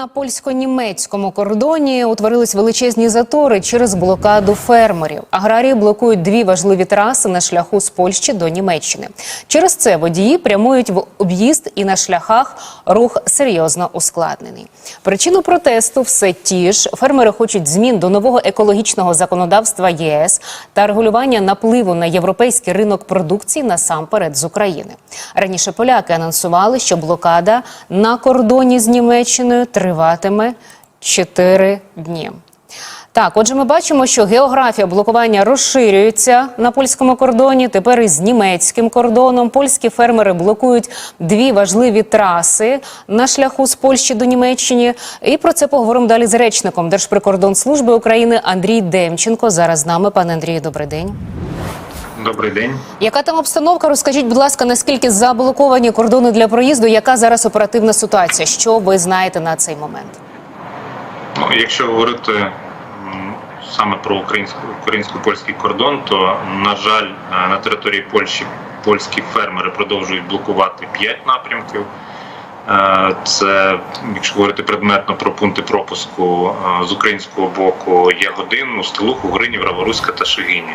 На польсько-німецькому кордоні утворились величезні затори через блокаду фермерів. Аграрії блокують дві важливі траси на шляху з Польщі до Німеччини. Через це водії прямують в об'їзд і на шляхах рух серйозно ускладнений. Причину протесту все ті ж. Фермери хочуть змін до нового екологічного законодавства ЄС та регулювання напливу на європейський ринок продукції насамперед з України. Раніше поляки анонсували, що блокада на кордоні з Німеччиною триватиме 4 дні. Так, отже, ми бачимо, що географія блокування розширюється на польському кордоні. Тепер із німецьким кордоном польські фермери блокують дві важливі траси на шляху з Польщі до Німеччини. І про це поговоримо далі з речником Держприкордонслужби України Андрій Демченко. Зараз з нами. Пане Андрію, добрий день. Добрий день. Яка там обстановка? Розкажіть, будь ласка, наскільки заблоковані кордони для проїзду? Яка зараз оперативна ситуація? Що ви знаєте на цей момент? Ну, якщо говорити саме про українсько українсько-польський кордон, то на жаль, е, на території Польщі польські фермери продовжують блокувати 5 напрямків. Е, Це, якщо говорити предметно про пункти пропуску е, з українського боку, Ягодин, Устилуху, Гринів, Раворуська та Шегині.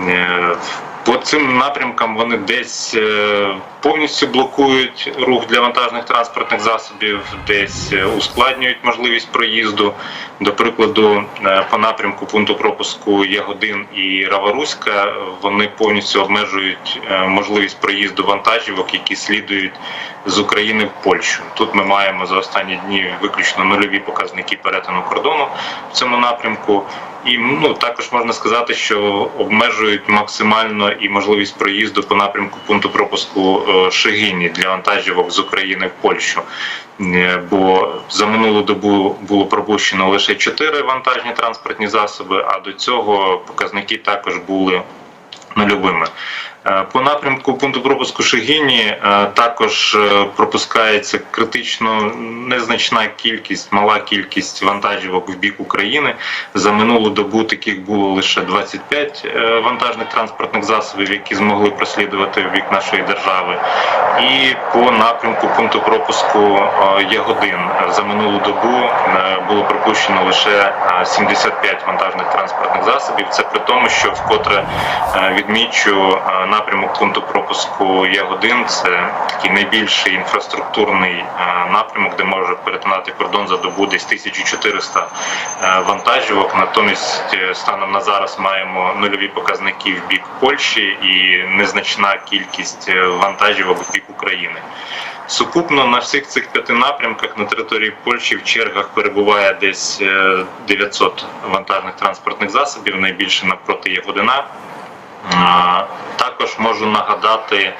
Е, По цим напрямкам вони десь е, повністю блокують рух для вантажних транспортних засобів, десь е, ускладнюють можливість проїзду. До прикладу, по напрямку пункту пропуску Ягодин і Раваруська вони повністю обмежують можливість проїзду вантажівок, які слідують з України в Польщу. Тут ми маємо за останні дні виключно нульові показники перетину кордону в цьому напрямку. І ну також можна сказати, що обмежують максимально і можливість проїзду по напрямку пункту пропуску Шигині для вантажівок з України в Польщу. Е, Бо за минулу добу було пропущено лише 4 вантажні транспортні засоби, а до цього показники також були нульовими. Е, По напрямку пункту пропуску Шегіні е, також е, пропускається критично незначна кількість, мала кількість вантажівок в бік України. За минулу добу таких було лише 25 е, вантажних транспортних засобів, які змогли прослідувати в бік нашої держави. І по напрямку пункту пропуску Ягодин за минулу добу було пропущено лише е, 75 вантажних транспортних засобів. Це при тому, що вкотре е, відмічу е, напрямок пункту пропуску Ягодин. Це такий найбільший інфраструктурний е, напрямок, де може перетинати кордон за добу десь 1400 е, вантажівок. Натомість е, станом на зараз маємо нульові показники в бік Польщі і незначна кількість е, вантажівок в бік України. Сукупно на всіх цих п'яти напрямках на території Польщі в чергах перебуває десь е, 900 вантажних транспортних засобів, найбільше навпроти Ягодина. Також можу нагадати,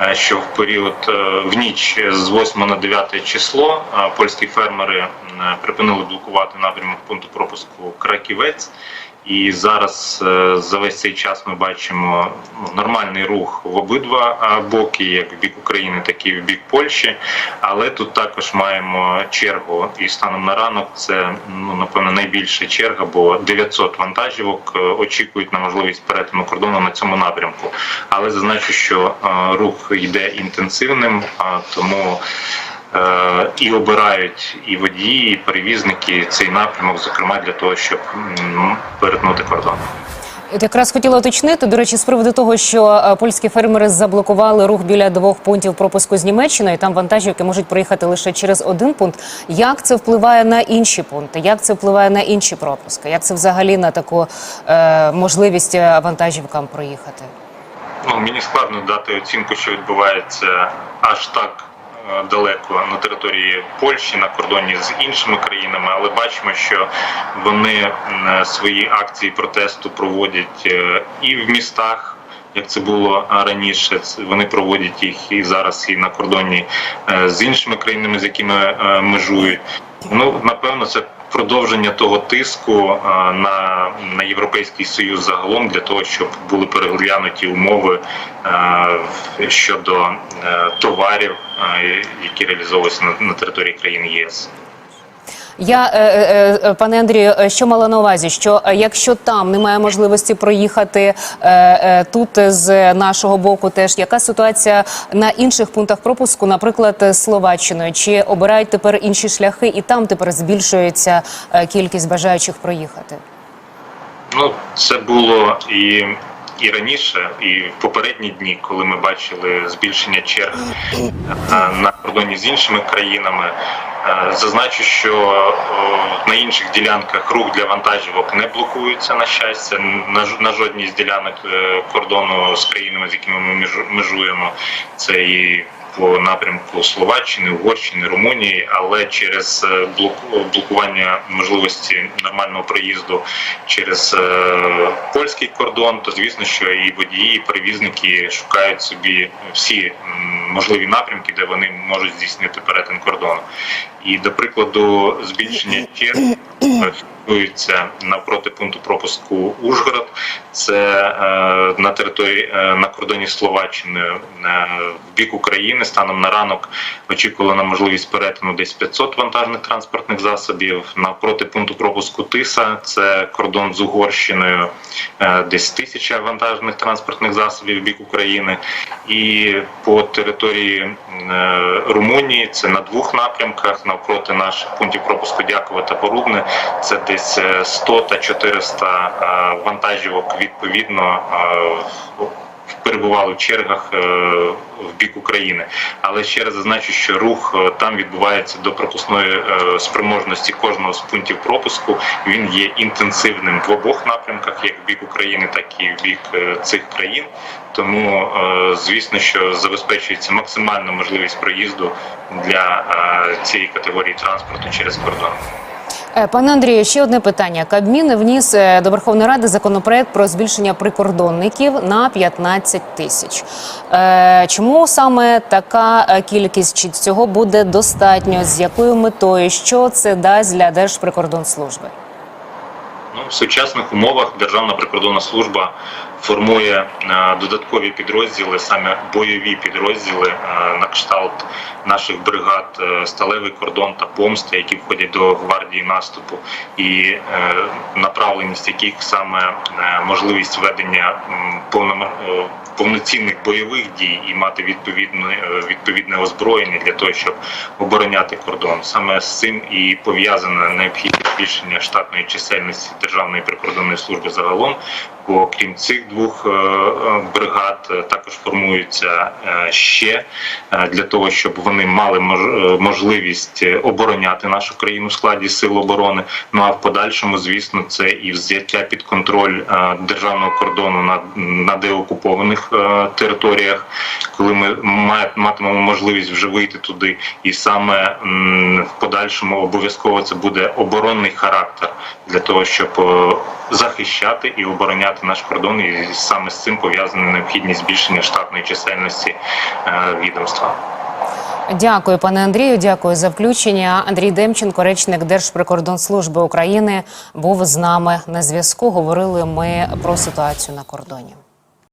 е, що в період е, в ніч з 8 на 9 число е, польські фермери припинили блокувати напрямок пункту пропуску Краківець. І зараз е, за весь цей час ми бачимо ну, нормальний рух в обидва е, боки, як в бік України, так і в бік Польщі. Але тут також маємо чергу. І станом на ранок це ну напевно найбільша черга, бо 900 вантажівок е, очікують на можливість перетину кордону на цьому напрямку. Але зазначу, що рух йде інтенсивним, тому. Е, І обирають і водії, і перевізники цей напрямок, зокрема для того, щоб перетнути кордон. От якраз хотіла уточнити, до речі, з приводу того, що е, польські фермери заблокували рух біля двох пунктів пропуску з Німеччиною. Там вантажівки можуть проїхати лише через один пункт. Як це впливає на інші пункти? Як це впливає на інші пропуски? Як це взагалі на таку е, можливість е, вантажівкам проїхати? Ну мені складно дати оцінку, що відбувається аж так далеко на території Польщі на кордоні з іншими країнами, але бачимо, що вони свої акції протесту проводять е, і в містах. Як це було е, раніше, вони проводять їх і зараз, і на кордоні е, з іншими країнами, з якими межують. Ну напевно, це продовження того тиску е, на, на європейський союз загалом для того, щоб були переглянуті умови е, щодо е, товарів, які реалізовуються на, на території країн ЄС. Я е, е, е, пане Андрію, що мала на увазі? Що якщо там немає можливості проїхати тут з нашого боку, теж яка ситуація на інших пунктах пропуску, наприклад, Словаччиною? Чи обирають тепер інші шляхи, і там тепер збільшується кількість бажаючих проїхати? Ну, це було і, і раніше, і в попередні дні, коли ми бачили збільшення черг на кордоні з іншими країнами. Е, Зазначу, що е, на інших ділянках рух для вантажівок не блокується на щастя. На жодній з ділянок е, кордону з країнами, з якими ми межуємо, це і по напрямку Словаччини, Угорщини, Румунії, але через е, блокування можливості нормального проїзду через е, польський кордон, то звісно, що і водії, і перевізники шукають собі всі можливі напрямки, де вони можуть здійснити перетин кордону. І до прикладу, збільшення черг е, навпроти пункту пропуску Ужгород. Це е, на території е, на кордоні з Словаччиною е, в бік України. Станом на ранок очікувано можливість перетину десь 500 вантажних транспортних засобів. Навпроти пункту пропуску Тиса це кордон з Угорщиною, десь тисяча вантажних транспортних засобів в бік України. І по території Румунії це на двох напрямках навпроти наших пунктів пропуску Дякова та Порубне. Це десь е, 100 та 400 е, вантажівок відповідно е, перебували в чергах е, в бік України. Але ще раз зазначу, що рух е, там відбувається до пропускної е, спроможності кожного з пунктів пропуску. Він є інтенсивним в обох напрямках, як в бік України, так і в бік е, цих країн. Тому, е, звісно, що забезпечується максимальна можливість проїзду для е, цієї категорії транспорту через кордон. Е, Пане Андрію, ще одне питання. Кабмін вніс е, до Верховної Ради законопроект про збільшення прикордонників на 15 тисяч. Е, Чому саме така кількість? Чи цього буде достатньо? З якою метою? Що це дасть для Держприкордонслужби? Ну, в сучасних умовах Державна прикордонна служба формує е, додаткові підрозділи, саме бойові підрозділи е, на кшталт наших бригад е, Сталевий кордон та помста, які входять до гвардії наступу, і направленість яких саме можливість ведення м, повнома- е, повноцінних бойових дій і мати відповідне е, відповідне озброєння для того, щоб обороняти кордон. Саме з цим і пов'язане необхідне збільшення штатної чисельності Державної прикордонної служби загалом. Бо крім цих двох е, е, бригад е, також формуються ще для того, щоб вони мали мож- можливість обороняти нашу країну в складі сил оборони. Ну а в подальшому, звісно, це і взяття під контроль державного кордону на, на деокупованих територіях, коли ми матимемо можливість вже вийти туди, і саме в подальшому обов'язково це буде оборонний характер для того, щоб захищати і обороняти наш кордон, і саме з цим пов'язана необхідність збільшення штатної чисельності е, відомства. Дякую, пане Андрію. Дякую за включення. Андрій Демченко, речник Держприкордонслужби України, був з нами на зв'язку. Говорили ми про ситуацію на кордоні.